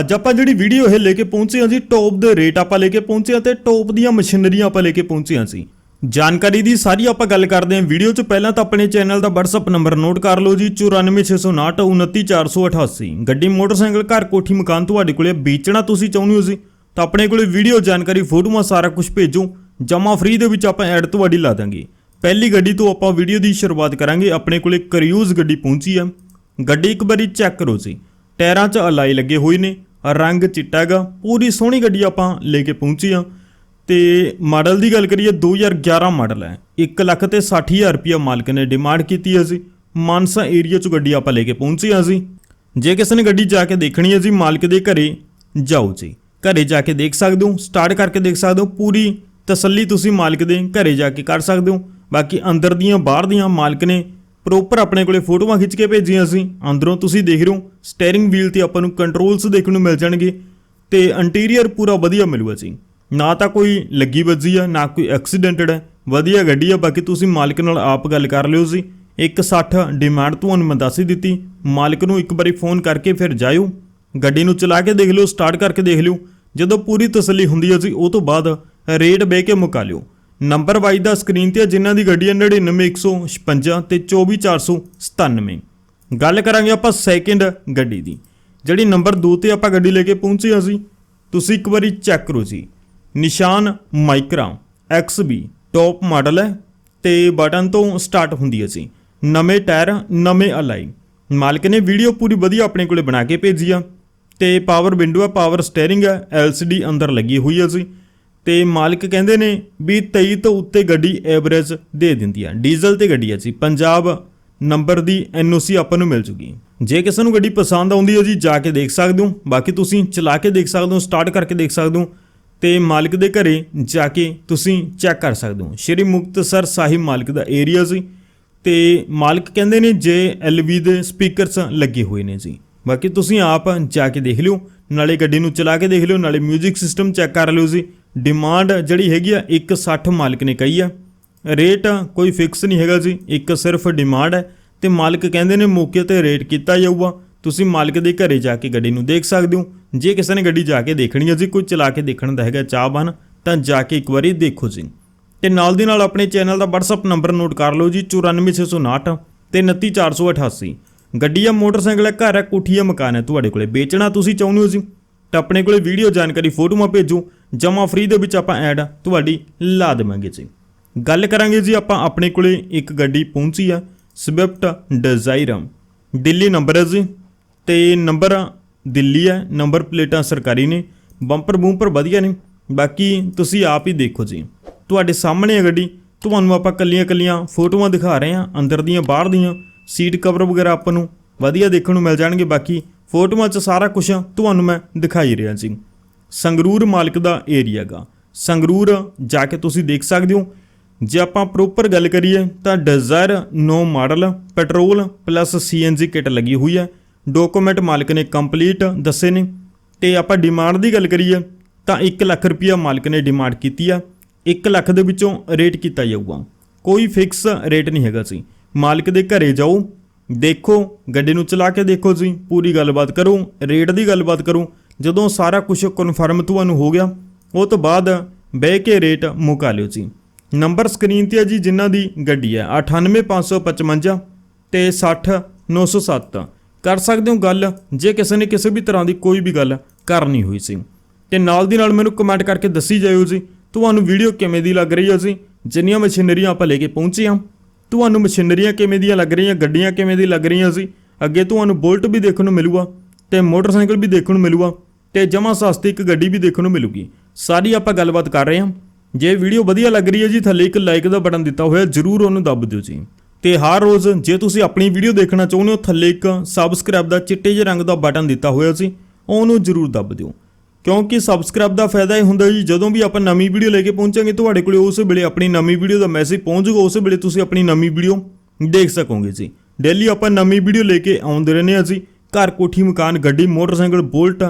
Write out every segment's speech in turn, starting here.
ਅੱਜ ਆਪਾਂ ਜਿਹੜੀ ਵੀਡੀਓ ਇਹ ਲੈ ਕੇ ਪਹੁੰਚੇ ਹਾਂ ਜੀ ਟੌਪ ਦੇ ਰੇਟ ਆਪਾਂ ਲੈ ਕੇ ਪਹੁੰਚੇ ਹਾਂ ਤੇ ਟੌਪ ਦੀਆਂ ਮਸ਼ੀਨਰੀਆਂ ਆਪਾਂ ਲੈ ਕੇ ਪਹੁੰਚੇ ਹਾਂ ਸੀ ਜਾਣਕਾਰੀ ਦੀ ਸਾਰੀ ਆਪਾਂ ਗੱਲ ਕਰਦੇ ਹਾਂ। ਵੀਡੀਓ 'ਚ ਪਹਿਲਾਂ ਤਾਂ ਆਪਣੇ ਚੈਨਲ ਦਾ WhatsApp ਨੰਬਰ ਨੋਟ ਕਰ ਲਓ ਜੀ 94659 29488 ਗੱਡੀ ਮੋਟਰਸਾਈਕਲ ਘਰ ਕੋਠੀ ਮਕਾਨ ਤੁਹਾਡੇ ਕੋਲੇ ਵੇਚਣਾ ਤੁਸੀਂ ਚਾਹੁੰਦੇ ਹੋ ਜੀ, ਤਾਂ ਆਪਣੇ ਕੋਲੇ ਵੀਡੀਓ ਜਾਣਕਾਰੀ, ਫੋਟੋਆਂ ਸਾਰਾ ਕੁਝ ਭੇਜੋ। ਜਮਾ ਫ੍ਰੀ ਦੇ ਵਿੱਚ ਆਪਾਂ ਐਡ ਤੁਹਾਡੀ ਲਾ ਦਾਂਗੇ। ਪਹਿਲੀ ਗੱਡੀ ਤੋਂ ਆਪਾਂ ਵੀਡੀਓ ਦੀ ਸ਼ੁਰੂਆਤ ਕਰਾਂਗੇ। ਆਪਣੇ ਕੋਲੇ ਕਰਿਊਜ਼ ਗੱਡੀ ਪਹੁੰਚੀ ਆ ਗੱਡੀ ਇੱਕ ਵਾਰੀ ਚੈੱਕ ਕਰੋ ਜੀ। ਟਾਇਰਾਂ 'ਚ ਅਲਾਈ ਲੱਗੇ ਹੋਏ ਨੇ। ਰੰਗ ਚਿੱਟਾ ਹੈਗਾ, ਪੂਰੀ ਸੋਹਣੀ ਗੱਡੀ ਆਪਾਂ ਲੈ ਕੇ ਪਹੁੰਚੇ ਆ ਤੇ ਮਾਡਲ ਦੀ ਗੱਲ ਕਰੀਏ 2011 ਮਾਡਲ ਹੈ। 1 ਲੱਖ ਤੇ 60000 ਰੁਪਇਆ ਮਾਲਕ ਨੇ ਡਿਮਾਂਡ ਕੀਤੀ ਹੈ ਜੀ। ਮਾਨਸਾ ਏਰੀਆ 'ਚ ਗੱਡੀ ਆਪਾਂ ਲੈ ਕੇ ਪਹੁੰਚੇ ਆ ਜੀ। ਜੇ ਕਿਸੇ ਨੇ ਗੱਡੀ ਜਾ ਕੇ ਦੇਖਣੀ ਹੈ ਜੀ, ਮਾਲਕ ਦੇ ਘਰੇ ਜਾਓ ਜੀ। ਘਰੇ ਜਾ ਕੇ ਦੇਖ ਸਕਦੇ ਹੋ ਸਟਾਰਟ ਕਰਕੇ ਦੇਖ ਸਕਦੇ ਹੋ, ਪੂਰੀ ਤਸੱਲੀ ਤੁਸੀਂ ਮਾਲਕ ਦੇ ਘਰੇ ਜਾ ਕੇ ਕਰ ਸਕਦੇ ਹੋ। ਬਾਕੀ ਅੰਦਰ ਦੀਆਂ, ਬਾਹਰ ਦੀਆਂ ਮਾਲਕ ਨੇ ਪ੍ਰੋਪਰ ਆਪਣੇ ਕੋਲੇ ਫੋਟੋਆਂ ਖਿੱਚ ਕੇ ਭੇਜੀਆਂ ਸੀ। ਅੰਦਰੋਂ ਤੁਸੀਂ ਦੇਖ ਰਹੇ ਹੋ ਸਟੀਅਰਿੰਗ ਵੀਲ ਤੇ ਆਪਾਂ ਨੂੰ ਕੰਟਰੋਲਸ ਦੇਖਣ ਨੂੰ ਮਿਲ ਜਾਣਗੇ ਤੇ ਇੰਟੀਰੀਅਰ ਪੂਰਾ ਵਧੀਆ ਮਿਲੂਗਾ ਜੀ। ਨਾ ਤਾਂ ਕੋਈ ਲੱਗੀ ਵੱਜੀ ਆ, ਨਾ ਕੋਈ ਐਕਸੀਡੈਂਟਡ ਹੈ ਵਧੀਆ ਗੱਡੀ ਆ, ਬਾਕੀ ਤੁਸੀਂ ਮਾਲਕ ਨਾਲ ਆਪ ਗੱਲ ਕਰ ਲਿਓ ਜੀ। 160 ਡਿਮਾਂਡ ਤੁਹਾਨੂੰ ਮੈਂ ਦੱਸ ਹੀ ਦਿੱਤੀ। ਮਾਲਕ ਨੂੰ ਇੱਕ ਵਾਰੀ ਫੋਨ ਕਰਕੇ ਫਿਰ ਜਾਇਓ। ਗੱਡੀ ਨੂੰ ਚਲਾ ਕੇ ਦੇਖ ਲਿਓ ਸਟਾਰਟ ਕਰਕੇ ਦੇਖ ਲਿਓ। ਜਦੋਂ ਪੂਰੀ ਤਸੱਲੀ ਹੁੰਦੀ ਹੈ ਜੀ, ਉਹ ਤੋਂ ਬਾਅਦ ਰੇਟ ਬਹਿ ਕੇ ਮੁਕਾ ਲਿਓ। ਨੰਬਰ ਵਾਈਜ਼ ਦਾ ਸਕਰੀਨ ਤੇ ਹੈ, ਜਿਨ੍ਹਾਂ ਦੀ ਗੱਡੀ ਹੈ 99156 ਤੇ 24497 ਗੱਲ ਕਰਾਂਗੇ ਆਪਾਂ ਸੈਕਿੰਡ ਗੱਡੀ ਦੀ ਜਿਹੜੀ ਨੰਬਰ 2 ਤੇ ਆਪਾਂ ਗੱਡੀ ਲੈ ਕੇ ਪਹੁੰਚੇ ਹਾਂ ਸੀ ਤੁਸੀਂ ਇੱਕ ਵਾਰੀ ਚੈੱਕ ਕਰੋ ਜੀ। ਨਿਸ਼ਾਨ ਮਾਈਕਰਾ XB ਟੌਪ ਮਾਡਲ ਹੈ ਤੇ ਬਟਨ ਤੋਂ ਸਟਾਰਟ ਹੁੰਦੀ ਹੈ ਜੀ। ਨਵੇਂ ਟਾਇਰ ਨਵੇਂ ਅਲਾਈ ਮਾਲਕ ਨੇ ਵੀਡੀਓ ਪੂਰੀ ਵਧੀਆ ਆਪਣੇ ਕੋਲੇ ਬਣਾ ਕੇ ਭੇਜੀ ਆ। ਤੇ ਪਾਵਰ ਵਿੰਡੋ ਹੈ ਪਾਵਰ ਸਟੀਅਰਿੰਗ ਹੈ LCD ਅੰਦਰ ਲੱਗੀ ਹੋਈ ਹੈ ਜੀ। ਤੇ ਮਾਲਕ ਕਹਿੰਦੇ ਨੇ ਵੀ 23 ਤੋਂ ਉੱਤੇ ਗੱਡੀ ਐਵਰੇਜ ਦੇ ਦਿੰਦੀ ਆ। ਡੀਜ਼ਲ ਤੇ ਗੱਡੀ ਹੈ ਜੀ। ਪੰਜਾਬ ਨੰਬਰ ਦੀ NOC ਆਪਾਂ ਨੂੰ ਮਿਲ ਜੂਗੀ। ਜੇ ਕਿਸੇ ਨੂੰ ਗੱਡੀ ਪਸੰਦ ਆਉਂਦੀ ਹੈ ਜੀ, ਜਾ ਕੇ ਦੇਖ ਸਕਦੇ ਹੋ। ਬਾਕੀ ਤੁਸੀਂ ਚਲਾ ਕੇ ਦੇਖ ਸਕਦੇ ਹੋ ਸਟਾਰਟ ਕਰਕੇ ਦੇਖ ਸਕਦੇ ਹੋ। ਤੇ ਮਾਲਕ ਦੇ ਘਰੇ ਜਾ ਕੇ ਤੁਸੀਂ ਚੈੱਕ ਕਰ ਸਕਦੇ ਹੋ। ਸ਼੍ਰੀ ਮੁਕਤਸਰ ਸਾਹਿਬ ਮਾਲਕ ਦਾ ਏਰੀਆ ਸੀ ਤੇ ਮਾਲਕ ਕਹਿੰਦੇ ਨੇ ਜੇ ਐਲਵੀ ਦੇ ਸਪੀਕਰਸ ਲੱਗੇ ਹੋਏ ਨੇ ਜੀ। ਬਾਕੀ ਤੁਸੀਂ ਆਪ ਜਾ ਕੇ ਦੇਖ ਲਿਓ। ਨਾਲੇ ਗੱਡੀ ਨੂੰ ਚਲਾ ਕੇ ਦੇਖ ਲਿਓ। ਨਾਲੇ 뮤직 ਸਿਸਟਮ ਚੈੱਕ ਕਰ ਲਿਓ ਜੀ। ਡਿਮਾਂਡ ਜਿਹੜੀ ਹੈਗੀ ਆ 160 ਮਾਲਕ ਨੇ ਕਹੀ ਆ। ਰੇਟ ਕੋਈ ਫਿਕਸ ਨਹੀਂ ਹੈਗਾ ਜੀ, ਇੱਕ ਸਿਰਫ ਡਿਮਾਂਡ ਹੈ। ਤੇ ਮਾਲਕ ਕਹਿੰਦੇ ਨੇ ਮੌਕੇ ਤੇ ਰੇਟ ਕੀਤਾ ਜਾਊਗਾ। ਤੁਸੀਂ ਮਾਲਕ ਦੇ ਘਰੇ ਜਾ ਕੇ ਗੱਡੀ ਨੂੰ ਦੇਖ ਸਕਦੇ ਹੋ। ਜੇ ਕਿਸੇ ਨੇ ਗੱਡੀ ਜਾ ਕੇ ਦੇਖਣੀ ਹੈ ਜੀ, ਕੋਈ ਚਲਾ ਕੇ ਦੇਖਣ ਦਾ ਹੈਗਾ ਚਾਹਵਾਨ, ਤਾਂ ਜਾ ਕੇ ਇੱਕ ਵਾਰੀ ਦੇਖੋ ਜੀ। ਤੇ ਨਾਲ ਦੀ ਨਾਲ ਆਪਣੇ ਚੈਨਲ ਦਾ WhatsApp ਨੰਬਰ ਨੋਟ ਕਰ ਲਓ ਜੀ 94659 ਤੇ 29488 ਗੱਡੀ ਆ, ਮੋਟਰਸਾਈਕਲ ਹੈ ਘਰ ਹੈ ਕੋਠੀ ਹੈ ਮਕਾਨ ਹੈ ਤੁਹਾਡੇ ਕੋਲੇ ਵੇਚਣਾ ਤੁਸੀਂ ਚਾਹੁੰਦੇ ਹੋ ਜੀ। ਤਾਂ ਆਪਣੇ ਕੋਲੇ ਵੀਡੀਓ ਜਾਣਕਾਰੀ, ਫੋਟੋਆਂ ਭੇਜੋ। ਜਮਾ ਫ੍ਰੀ ਦੇ ਵਿੱਚ ਆਪਾਂ ਐਡ ਤੁਹਾਡੀ ਲਾ ਦੇਵਾਂਗੇ ਜੀ। ਗੱਲ ਕਰਾਂਗੇ ਜੀ ਆਪਾਂ ਆਪਣੇ ਕੋਲੇ ਇੱਕ ਗੱਡੀ ਪਹੁੰਚੀ ਆ ਸਵਿਫਟ ਡਿਜ਼ਾਇਰ ਦਿੱਲੀ ਨੰਬਰ ਹੈ ਜੀ ਤੇ ਨੰਬਰ ਦਿੱਲੀ ਹੈ ਨੰਬਰ ਪਲੇਟਾਂ ਸਰਕਾਰੀ ਨੇ ਬੰਪਰ ਬੂੰਪਰ ਵਧੀਆ ਨੇ, ਬਾਕੀ ਤੁਸੀਂ ਆਪ ਹੀ ਦੇਖੋ ਜੀ। ਤੁਹਾਡੇ ਸਾਹਮਣੇ ਹੈ ਗੱਡੀ, ਤੁਹਾਨੂੰ ਆਪਾਂ ਕੱਲੀਆਂ ਕੱਲੀਆਂ ਫੋਟੋਆਂ ਦਿਖਾ ਰਹੇ ਹਾਂ, ਅੰਦਰ ਦੀਆਂ, ਬਾਹਰ ਦੀਆਂ ਸੀਟ ਕਵਰ ਵਗੈਰਾ ਆਪਾਂ ਨੂੰ ਵਧੀਆ ਦੇਖਣ ਨੂੰ ਮਿਲ ਜਾਣਗੇ, ਬਾਕੀ ਫੋਟੋਆਂ 'ਚ ਸਾਰਾ ਕੁਝ ਤੁਹਾਨੂੰ ਮੈਂ ਦਿਖਾਈ ਰਿਹਾ ਜੀ। ਸੰਗਰੂਰ ਮਾਲਕ ਦਾ ਏਰੀਆ ਗਾ। ਸੰਗਰੂਰ ਜਾ ਕੇ ਤੁਸੀਂ ਦੇਖ ਸਕਦੇ ਹੋ। ਜੇ ਆਪਾਂ ਪ੍ਰੋਪਰ ਗੱਲ ਕਰੀਏ ਤਾਂ Dzire 9 model petrol plus CNG kit ਲੱਗੀ ਹੋਈ ਹੈ। ਡਾਕੂਮੈਂਟ ਮਾਲਕ ਨੇ ਕੰਪਲੀਟ ਦੱਸੇ ਨੇ। ਤੇ ਆਪਾਂ ਡਿਮਾਂਡ ਦੀ ਗੱਲ ਕਰੀਏ ਤਾਂ 1 ਲੱਖ ਰੁਪਇਆ ਮਾਲਕ ਨੇ ਡਿਮਾਂਡ ਕੀਤੀ ਆ। 1 ਲੱਖ ਦੇ ਵਿੱਚੋਂ ਰੇਟ ਕੀਤਾ ਜਾਊਗਾ। ਕੋਈ ਫਿਕਸ ਰੇਟ ਨਹੀਂ ਹੈਗਾ ਸੀ। ਮਾਲਕ ਦੇ ਘਰੇ ਜਾਓ, ਦੇਖੋ, ਗੱਡੀ ਨੂੰ ਚਲਾ ਕੇ ਦੇਖੋ ਜੀ ਪੂਰੀ ਗੱਲਬਾਤ ਕਰੋ ਰੇਟ ਦੀ ਗੱਲਬਾਤ ਕਰੋ। ਜਦੋਂ ਸਾਰਾ ਕੁਝ ਕਨਫਰਮ ਤੁਹਾਨੂੰ ਹੋ ਗਿਆ, ਉਹ ਤੋਂ ਬਾਅਦ ਬਹਿ ਕੇ ਰੇਟ ਮੁਕਾ ਲਿਓ ਜੀ। ਨੰਬਰ ਸਕਰੀਨ ਤੇ ਹੈ ਜੀ, ਜਿਨ੍ਹਾਂ ਦੀ ਗੱਡੀ ਹੈ। 98555 ਤੇ 60907 ਕਰ ਸਕਦੇ ਹੋ ਗੱਲ? ਜੇ ਕਿਸੇ ਨੇ ਕਿਸੇ ਵੀ ਤਰ੍ਹਾਂ ਦੀ ਕੋਈ ਵੀ ਗੱਲ ਕਰਨੀ ਹੋਈ ਸੀ। ਤੇ ਨਾਲ ਦੀ ਨਾਲ ਮੈਨੂੰ ਕਮੈਂਟ ਕਰਕੇ ਦੱਸੀ ਜਾਇਓ ਜੀ, ਤੁਹਾਨੂੰ ਵੀਡੀਓ ਕਿਵੇਂ ਦੀ ਲੱਗ ਰਹੀ ਹੈ ਜੀ? ਜਿੰਨੀਆਂ ਮਸ਼ੀਨਰੀਆਂ ਆਪਾਂ ਲੈ ਕੇ ਪਹੁੰਚੇ ਹਾਂ, ਤੁਹਾਨੂੰ ਮਸ਼ੀਨਰੀਆਂ ਕਿਵੇਂ ਦੀਆਂ ਲੱਗ ਰਹੀਆਂ, ਗੱਡੀਆਂ ਕਿਵੇਂ ਦੀ ਲੱਗ ਰਹੀਆਂ ਸੀ ਅੱਗੇ ਤੁਹਾਨੂੰ ਬੁਲਟ ਵੀ ਦੇਖਣ ਨੂੰ ਮਿਲੂਗਾ ਤੇ ਮੋਟਰਸਾਈਕਲ ਵੀ ਦੇਖਣ ਨੂੰ ਮਿਲੂਗਾ। ਤੇ ਜਮਾ ਸਸਤੀ ਇੱਕ ਗੱਡੀ ਵੀ ਦੇਖਣ ਨੂੰ ਮਿਲੂਗੀ। ਸਾਰੀ ਆਪਾਂ ਗੱਲਬਾਤ ਕਰ ਰਹੇ ਹਾਂ। ਜੇ ਵੀਡੀਓ ਵਧੀਆ ਲੱਗ ਰਹੀ ਹੈ ਜੀ, ਥੱਲੇ ਇੱਕ ਲਾਈਕ ਦਾ ਬਟਨ ਦਿੱਤਾ ਹੋਇਆ, ਜਰੂਰ ਉਹਨੂੰ ਦੱਬ ਦਿਓ ਜੀ। ਤੇ ਹਰ ਰੋਜ਼ ਜੇ ਤੁਸੀਂ ਆਪਣੀ ਵੀਡੀਓ ਦੇਖਣਾ ਚਾਹੁੰਦੇ ਹੋ, ਥੱਲੇ ਇੱਕ ਸਬਸਕ੍ਰਾਈਬ ਦਾ ਚਿੱਟੇ ਜਿਹੇ ਰੰਗ ਦਾ ਬਟਨ ਦਿੱਤਾ ਹੋਇਆ ਸੀ, ਉਹਨੂੰ ਜਰੂਰ ਦੱਬ ਦਿਓ। ਕਿਉਂਕਿ ਸਬਸਕ੍ਰਾਈਬ ਦਾ ਫਾਇਦਾ ਇਹ ਹੁੰਦਾ ਜੀ, ਜਦੋਂ ਵੀ ਆਪਾਂ ਨਵੀਂ ਵੀਡੀਓ ਲੈ ਕੇ ਪਹੁੰਚਾਂਗੇ, ਤੁਹਾਡੇ ਕੋਲੇ ਉਸ ਵੇਲੇ ਆਪਣੀ ਨਵੀਂ ਵੀਡੀਓ ਦਾ ਮੈਸੇਜ ਪਹੁੰਚੂਗਾ ਉਸ ਵੇਲੇ ਤੁਸੀਂ ਆਪਣੀ ਨਵੀਂ ਵੀਡੀਓ ਦੇਖ ਸਕੋਗੇ ਜੀ। ਡੇਲੀ ਆਪਾਂ ਨਵੀਂ ਵੀਡੀਓ ਲੈ ਕੇ ਆਉਂਦੇ ਰਹਿੰਦੇ ਹਾਂ ਜੀ। ਘਰ ਕੋਠੀ ਮਕਾਨ, ਗੱਡੀ, ਮੋਟਰਸਾਈਕਲ, ਬੁਲਟ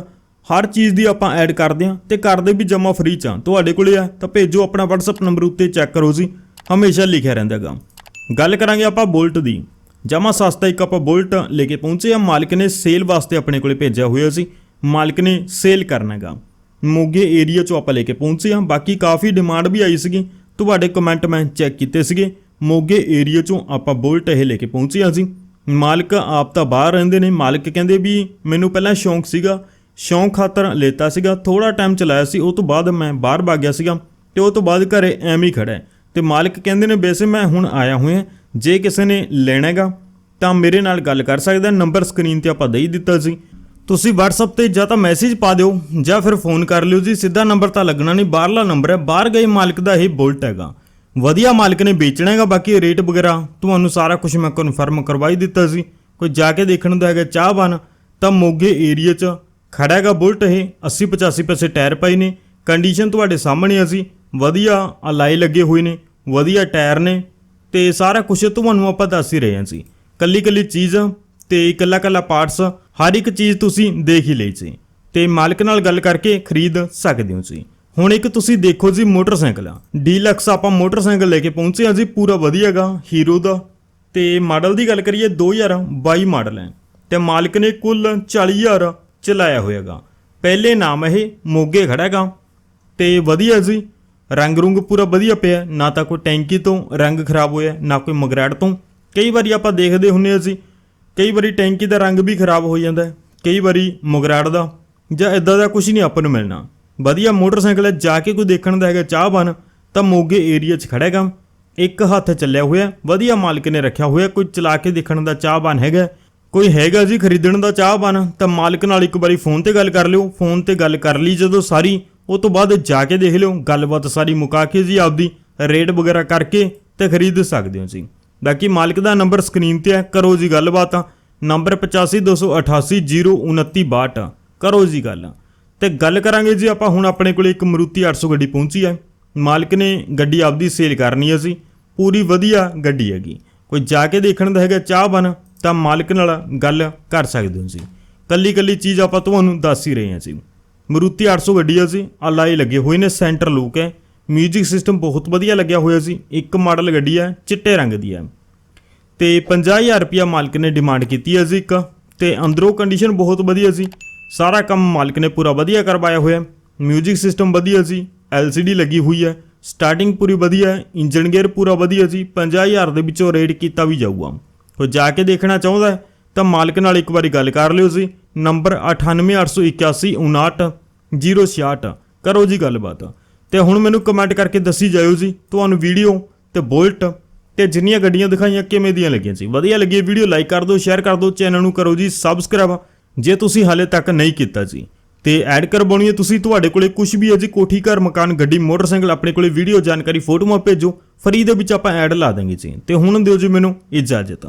ਹਰ ਚੀਜ਼ ਦੀ ਆਪਾਂ ਐਡ ਕਰਦੇ ਹਾਂ ਤੇ ਕਰਦੇ ਵੀ ਜਮਾ ਫ੍ਰੀ ਚ ਆ ਤੁਹਾਡੇ ਕੋਲੇ ਆ, ਤਾਂ ਭੇਜੋ ਆਪਣਾ WhatsApp ਨੰਬਰ ਉੱਤੇ ਚੈੱਕ ਕਰੋ ਜੀ। ਹਮੇਸ਼ਾ ਲਿਖਿਆ ਰਹਿੰਦਾਗਾ ਗੱਲ ਕਰਾਂਗੇ ਆਪਾਂ ਬੁਲਟ ਦੀ। ਜਮਾ ਸਸਤਾ ਇੱਕ ਆਪਾਂ ਬੁਲਟ ਲੈ ਕੇ ਪਹੁੰਚੇ ਆ ਮਾਲਕ ਨੇ ਸੇਲ ਵਾਸਤੇ ਆਪਣੇ ਕੋਲੇ ਭੇਜਿਆ ਹੋਇਆ ਸੀ। ਮਾਲਕ ਨੇ ਸੇਲ ਕਰਨਾਗਾ ਮੋਗੇ ਏਰੀਆ ਚੋਂ ਆਪਾਂ ਲੈ ਕੇ ਪਹੁੰਚੇ ਹਾਂ। ਬਾਕੀ ਕਾਫੀ ਡਿਮਾਂਡ ਵੀ ਆਈ ਸੀਗੀ। ਤੁਹਾਡੇ ਕਮੈਂਟ ਮੈਂ ਚੈੱਕ ਕੀਤੇ ਸੀਗੇ। ਮੋਗੇ ਏਰੀਆ ਚੋਂ ਆਪਾਂ ਬੁਲਟ ਇਹ ਲੈ ਕੇ ਪਹੁੰਚੇ ਹਾਂ ਜੀ। ਮਾਲਕ ਆਪ ਤਾਂ ਬਾਹਰ ਰਹਿੰਦੇ ਨੇ। ਮਾਲਕ ਕਹਿੰਦੇ ਵੀ ਮੈਨੂੰ ਪਹਿਲਾਂ ਸ਼ੌਂਕ ਸੀਗਾ ਸ਼ੌਂਕ ਖਾਤਰ ਲੇਤਾ ਸੀਗਾ ਥੋੜਾ ਟਾਈਮ ਚਲਾਇਆ ਸੀ, ਉਹ ਤੋਂ ਬਾਅਦ ਮੈਂ ਬਾਹਰ ਭੱਗ ਗਿਆ ਸੀਗਾ ਤੇ ਉਹ ਤੋਂ ਬਾਅਦ ਘਰੇ ਐਵੇਂ ਹੀ ਖੜਾ ਹੈ। ਤੇ ਮਾਲਕ ਕਹਿੰਦੇ ਨੇ ਵੈਸੇ ਮੈਂ ਹੁਣ ਆਇਆ ਹੋਇਆ ਜੇ ਕਿਸੇ ਨੇ ਲੈਣਾ ਹੈਗਾ ਤਾਂ ਮੇਰੇ ਨਾਲ ਗੱਲ ਕਰ ਸਕਦਾ, ਨੰਬਰ ਸਕਰੀਨ ਤੇ ਆਪਾਂ ਦੇ ਹੀ ਦਿੱਤਾ ਸੀ। ਤੁਸੀਂ WhatsApp ਤੇ ਜਾਂ ਤਾਂ ਮੈਸੇਜ ਪਾ ਦਿਓ, ਜਾਂ ਫਿਰ ਫੋਨ ਕਰ ਲਿਓ ਜੀ, ਸਿੱਧਾ ਨੰਬਰ ਤਾਂ ਲੱਗਣਾ ਨਹੀਂ, ਬਾਹਰਲਾ ਨੰਬਰ ਹੈ, ਬਾਹਰ ਗਏ ਮਾਲਕ ਦਾ ਇਹ ਬੁਲਟ ਹੈਗਾ। ਵਧੀਆ ਮਾਲਕ ਨੇ ਵੇਚਣਾ ਹੈਗਾ, ਬਾਕੀ ਰੇਟ ਵਗੈਰਾ, ਤੁਹਾਨੂੰ ਸਾਰਾ ਕੁਝ ਮੈਂ ਕਨਫਰਮ ਕਰਵਾਈ ਦਿੱਤਾ ਸੀ। ਕੋਈ ਜਾ ਕੇ ਦੇਖਣ ਦਾ ਹੈਗਾ ਚਾਹ ਬਨ ਤਾਂ ਮੋਗੇ ਏਰੀਆ 'ਚ ਖੜਾ ਹੈਗਾ ਬੁਲਟ ਇਹ 80 85 ਪੈਸੇ ਟਾਇਰ ਪਏ ਨੇ। ਕੰਡੀਸ਼ਨ ਤੁਹਾਡੇ ਸਾਹਮਣੇ ਆ ਸੀ ਵਧੀਆ ਅਲਾਈ ਲੱਗੇ ਹੋਏ ਨੇ, ਵਧੀਆ ਟਾਇਰ ਨੇ ਤੇ ਸਾਰਾ ਕੁਝ ਤੁਹਾਨੂੰ ਆਪਾਂ ਦੱਸ ਹੀ ਰਹੇ ਹਾਂ ਸੀ ਕੱਲੀ ਕੱਲੀ ਚੀਜ਼ ਤੇ ਇਕੱਲਾ ਇਕੱਲਾ ਪਾਰਟਸ ਹਰ ਇੱਕ ਚੀਜ਼ ਤੁਸੀਂ ਦੇਖ ਹੀ ਲਈ ਸੀ ਤੇ ਮਾਲਕ ਨਾਲ ਗੱਲ ਕਰਕੇ ਖਰੀਦ ਸਕਦੇ ਹੋ ਜੀ। ਹੁਣ ਇੱਕ ਤੁਸੀਂ ਦੇਖੋ ਜੀ ਮੋਟਰਸਾਈਕਲ। ਡੀਲਕਸ ਆਪਾਂ ਮੋਟਰਸਾਈਕਲ ਲੈ ਕੇ ਪਹੁੰਚੇ ਹਾਂ ਜੀ, ਪੂਰਾ ਵਧੀਆਗਾ ਹੀਰੋ ਦਾ। ਤੇ ਮਾਡਲ ਦੀ ਗੱਲ ਕਰੀਏ 2022 ਮਾਡਲ ਹੈ। ਤੇ ਮਾਲਕ ਨੇ ਕੁੱਲ 40000 ਚਲਾਇਆ ਹੋਇਆਗਾ। ਪਹਿਲੇ ਨਾਮ ਇਹ ਮੋਗੇ ਖੜਾ ਹੈਗਾ ਤੇ ਵਧੀਆ ਜੀ, ਰੰਗ ਰੁੰਗ ਪੂਰਾ ਵਧੀਆ ਪਿਆ। ਨਾ ਤਾਂ ਕੋਈ ਟੈਂਕੀ ਤੋਂ ਰੰਗ ਖਰਾਬ ਹੋਇਆ, ਨਾ ਕੋਈ ਮਗਰੈਟ ਤੋਂ। ਕਈ ਵਾਰੀ ਆਪਾਂ ਦੇਖਦੇ ਹੁੰਨੇ ਅਸੀਂ ਕਈ ਵਾਰੀ ਟੈਂਕੀ ਦਾ ਰੰਗ ਵੀ ਖਰਾਬ ਹੋ ਜਾਂਦਾ ਕਈ ਵਾਰੀ ਮਗਰਾੜ ਦਾ, ਜਾਂ ਇਦਾਂ ਦਾ ਕੁਝ ਨਹੀਂ ਆਪਾਂ ਨੂੰ ਮਿਲਣਾ। ਵਧੀਆ ਮੋਟਰਸਾਈਕਲ ਹੈ, ਜਾ ਕੇ ਕੋਈ ਦੇਖਣ ਦਾ ਹੈਗਾ ਚਾਹ ਬਨ ਤਾਂ ਮੋਗੇ ਏਰੀਆ 'ਚ ਖੜਾ ਹੈਗਾ ਇੱਕ ਹੱਥ ਚੱਲਿਆ ਹੋਇਆ, ਵਧੀਆ ਮਾਲਕ ਨੇ ਰੱਖਿਆ ਹੋਇਆ, ਕੋਈ ਚਲਾ ਕੇ ਦੇਖਣ ਦਾ ਚਾਹ ਬਨ ਹੈਗਾ। ਕੋਈ ਹੈਗਾ ਜੀ ਖਰੀਦਣ ਦਾ ਚਾਹ ਬਨ, ਤਾਂ ਮਾਲਕ ਨਾਲ ਇੱਕ ਵਾਰੀ ਫੋਨ ਤੇ ਗੱਲ ਕਰ ਲਿਓ। ਫੋਨ ਤੇ ਗੱਲ ਕਰ ਲਈ ਜਦੋਂ ਸਾਰੀ, ਉਹ ਤੋਂ ਬਾਅਦ ਜਾ ਕੇ ਦੇਖ ਲਿਓ। ਗੱਲਬਾਤ ਸਾਰੀ ਮੁਕਾ ਕੇ ਜੀ ਆਪਦੀ, ਰੇਟ ਵਗੈਰਾ ਕਰਕੇ ਤੇ ਖਰੀਦ ਸਕਦੇ ਹੋ ਜੀ। ਬਾਕੀ ਮਾਲਕ ਦਾ ਨੰਬਰ ਸਕਰੀਨ ਤੇ ਹੈ, ਕਰੋ ਜੀ ਗੱਲਬਾਤ। ਨੰਬਰ 8528802962 ਕਰੋ ਜੀ ਗੱਲ। ਤੇ ਗੱਲ ਕਰਾਂਗੇ ਜੀ ਆਪਾਂ ਹੁਣ ਆਪਣੇ ਕੋਲੇ ਇੱਕ ਮਰੂਤੀ 800 ਗੱਡੀ ਪਹੁੰਚੀ ਹੈ। ਮਾਲਕ ਨੇ ਗੱਡੀ ਆਪਦੀ ਸੇਲ ਕਰਨੀ ਹੈ ਸੀ ਪੂਰੀ ਵਧੀਆ ਗੱਡੀ ਹੈਗੀ। ਕੋਈ ਜਾ ਕੇ ਦੇਖਣ ਦਾ ਹੈਗਾ ਚਾਹ ਬਣ ਤਾਂ ਮਾਲਕ ਨਾਲ ਗੱਲ ਕਰ ਸਕਦੇ ਹੋ ਜੀ ਕੱਲੀ ਕੱਲੀ ਚੀਜ਼ ਆਪਾਂ ਤੁਹਾਨੂੰ ਦੱਸ ਹੀ ਰਹੇ ਹਾਂ ਜੀ ਮਰੂਤੀ 800 ਗੱਡੀ ਆ ਸੀ ਅਲਾਈ ਲੱਗੇ ਹੋਏ ਨੇ ਸੈਂਟਰ ਲੁੱਕ ਹੈ 뮤직 ਸਿਸਟਮ ਬਹੁਤ ਵਧੀਆ ਲੱਗਿਆ ਹੋਇਆ ਸੀ ਇੱਕ ਮਾਡਲ ਗੱਡੀ ਹੈ ਚਿੱਟੇ ਰੰਗ ਦੀ ਹੈ ਤੇ 50000 ਰੁਪਿਆ ਮਾਲਕ ਨੇ ਡਿਮਾਂਡ ਕੀਤੀ ਹੈ ਜੀ ਇੱਕ ਤੇ ਅੰਦਰੋਂ ਕੰਡੀਸ਼ਨ ਬਹੁਤ ਵਧੀਆ ਸੀ ਸਾਰਾ ਕੰਮ ਮਾਲਕ ਨੇ ਪੂਰਾ ਵਧੀਆ ਕਰਵਾਇਆ ਹੋਇਆ 뮤직 ਸਿਸਟਮ ਵਧੀਆ ਸੀ LCD ਲੱਗੀ ਹੋਈ ਹੈ ਸਟਾਰਟਿੰਗ ਪੂਰੀ ਵਧੀਆ ਹੈ ਇੰਜਨ ਗੇਅਰ ਪੂਰਾ ਵਧੀਆ ਸੀ 50000 ਦੇ ਵਿੱਚੋਂ ਰੇਟ ਕੀਤਾ ਵੀ ਜਾਊਗਾ ਕੋਈ ਜਾ ਕੇ ਦੇਖਣਾ ਚਾਹੁੰਦਾ ਹੈ, ਤਾਂ ਮਾਲਕ ਨਾਲ ਇੱਕ ਵਾਰੀ ਗੱਲ ਕਰ ਲਿਓ ਜੀ। ਨੰਬਰ 9881899066 ਕਰੋ ਜੀ ਗੱਲਬਾਤ। ਤੇ ਹੁਣ ਮੈਨੂੰ ਕਮੈਂਟ ਕਰਕੇ ਦੱਸੀ ਜਾਇਓ ਜੀ, ਤੁਹਾਨੂੰ ਵੀਡੀਓ ਤੇ ਬੁਲਟ ਤੇ ਜਿੰਨੀਆਂ ਗੱਡੀਆਂ ਦਿਖਾਈਆਂ, ਕਿਵੇਂ ਦੀਆਂ ਲੱਗੀਆਂ ਸੀ। ਵਧੀਆ ਲੱਗੀ ਵੀਡੀਓ ਲਾਈਕ ਕਰ ਦਿਓ ਸ਼ੇਅਰ ਕਰ ਦਿਓ ਚੈਨਲ ਨੂੰ ਕਰੋ ਜੀ ਸਬਸਕ੍ਰਾਈਬ ਜੇ ਤੁਸੀਂ ਹਾਲੇ ਤੱਕ ਨਹੀਂ ਕੀਤਾ ਜੀ ਤੇ ਐਡ ਕਰਵਾਉਣੀ ਹੈ। ਤੁਸੀਂ ਤੁਹਾਡੇ ਕੋਲੇ ਕੁਝ ਵੀ ਹੈ ਜੀ, ਕੋਠੀ, ਘਰ, ਮਕਾਨ, ਗੱਡੀ, ਮੋਟਰਸਾਈਕਲ, ਆਪਣੇ ਕੋਲੇ ਵੀਡੀਓ ਜਾਣਕਾਰੀ, ਫੋਟੋਆਂ ਭੇਜੋ। ਫਰੀ ਦੇ ਵਿੱਚ ਆਪਾਂ ਐਡ ਲਾ ਦਾਂਗੇ ਜੀ। ਤੇ ਹੁਣ ਦਿਓ ਜੀ ਮੈਨੂੰ ਇਜਾਜ਼ਤ।